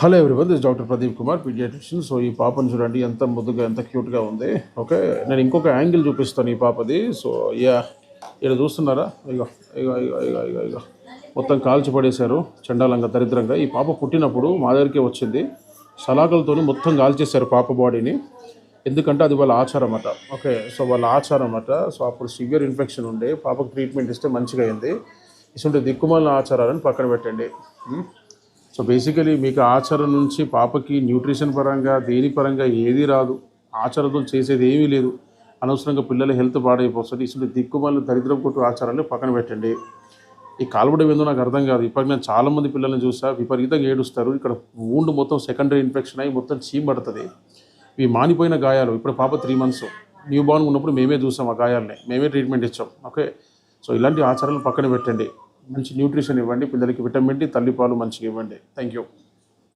Hello everyone this doctor Pradeep Kumar paediatrician so ఈ పాపను చూడండి. ఎంత ముద్దుగా ఎంత క్యూట్గా ఉంది. ఓకే నేను ఇంకొక యాంగిల్ చూపిస్తాను ఈ పాపది. సో యా ఇక్కడ చూస్తున్నారా? ఇగో ఇగో ఇగో ఇగో ఇగో ఇగో. మొత్తం కాల్చి పడేశారు చండాలంగా దరిద్రంగా. ఈ పాప పుట్టినప్పుడు మా దగ్గరికి వచ్చింది. సలాకలతో మొత్తం కాల్చేశారు పాప బాడీని. ఎందుకంటే అది వాళ్ళ ఆచారం అట. ఓకే సో వాళ్ళ ఆచారం అట. సో అప్పుడు సివియర్ ఇన్ఫెక్షన్ ఉండే. పాపకు ట్రీట్మెంట్ ఇస్తే మంచిగా అయింది. ఇటువంటి దిక్కుమాలిన ఆచారాలను పక్కన పెట్టండి. Hmm? సో బేసికలీ మీకు ఆచరణ నుంచి పాపకి న్యూట్రిషన్ పరంగా దేని పరంగా ఏది రాదు. ఆచారంతో చేసేది ఏమీ లేదు. అనవసరంగా పిల్లల హెల్త్ పాడైపోతుంది. ఇటువంటి దిక్కుమాలిన దరిద్రం కొట్టు ఆచారాన్ని పక్కన పెట్టండి. ఈ కాలుబడి ఏందో నాకు అర్థం కాదు. ఇప్పటికి నేను చాలామంది పిల్లల్ని చూసా విపరీతంగా ఏడుస్తారు. ఇక్కడ వూండ్ మొత్తం సెకండరీ ఇన్ఫెక్షన్ అయ్యి మొత్తం చీమ్ పడుతుంది. ఇవి మానిపోయిన గాయాలు. ఇప్పుడు పాప త్రీ మంత్స్ న్యూ బార్న్ ఉన్నప్పుడు మేమే చూసాం ఆ గాయాలని. మేమే ట్రీట్మెంట్ ఇచ్చాం. ఓకే సో ఇలాంటి ఆచారాలు పక్కన పెట్టండి. మంచి న్యూట్రిషన్ ఇవ్వండి పిల్లలకి విటమిన్ డి తల్లిపాలు మంచిగా ఇవ్వండి. Thank you